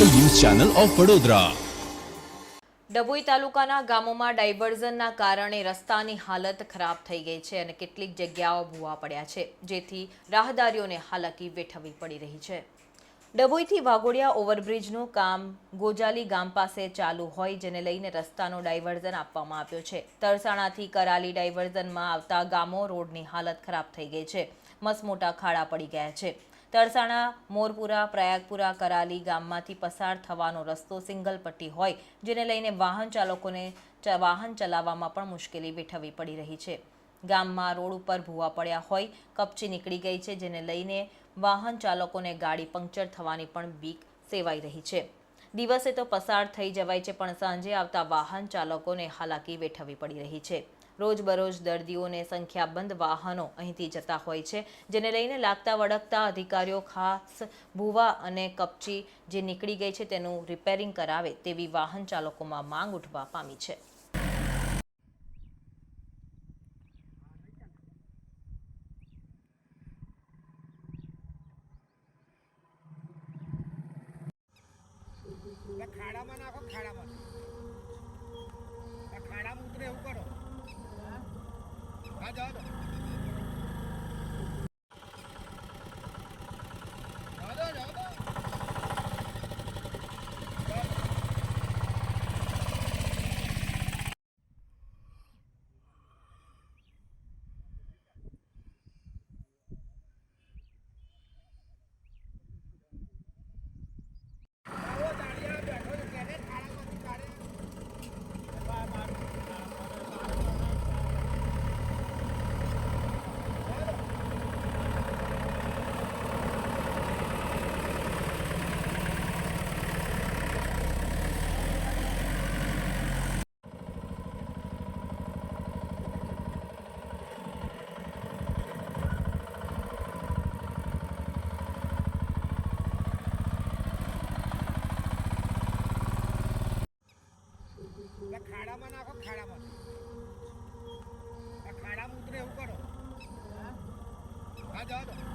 Channel of Vadodara. Dabhoi તાલુકાના ગામોમાં ડાયવર્ઝનના કારણે રસ્તાની હાલત ખરાબ થઈ ગઈ છે અને કેટલીક જગ્યાઓ ભૂવા પડ્યા છે, જેથી રાહદારીઓને હાલાકી વેઠવવી પડી રહી છે. ડભોઈથી વાઘોડિયા ઓવરબ્રિજનું કામ ગોજાલી ગામ પાસે ચાલુ હોય, જેને લઈને રસ્તાનો ડાયવર્ઝન આપવામાં આવ્યો છે. તરસાણાથી કરાલી ડાયવર્ઝનમાં આવતા ગામો રોડની હાલત ખરાબ થઈ ગઈ છે. મસમોટા ખાડા પડી ગયા છે. તરસાણા મોરપુરા, પ્રયાગપુરા, કરાલી ગામમાંથી પસાર થવાનો રસ્તો સિંગલ પટ્ટી હોય, જેને લઈને વાહન ચાલકોને વાહન ચલાવવામાં પણ મુશ્કેલી વેઠવવી પડી રહી છે. ગામમાં રોડ ઉપર ભૂવા પડ્યા હોય, કપચી નીકળી ગઈ છે, જેને લઈને વાહન ચાલકોને ગાડી પંક્ચર થવાની પણ બીક સેવાઈ રહી છે. દિવસે તો પસાર થઈ જવાય છે, પણ સાંજે આવતા વાહન ચાલકોને હાલાકી વેઠવવી પડી રહી છે. રોજબરોજ દર્દીઓને સંખ્યાબંધ વાહનો અહીંથી જતા હોય છે, જેને લઈને લાગતા વળગતા અધિકારીઓ, ખાસ ભૂવા અને કપચી જે નીકળી ગઈ છે તેનું રિપેરિંગ કરાવે તેવી વાહન ચાલકોમાં માંગ ઉઠવા પામી છે. ખાડામાં નાખો, ખાડામાં. ખાડામાં ઉતરે, એવું કરો. હા જાઓ ખાડામાં નાખો ખાડામાં. આ ખાડામાં ઉતરે એવું કરો. હા? તો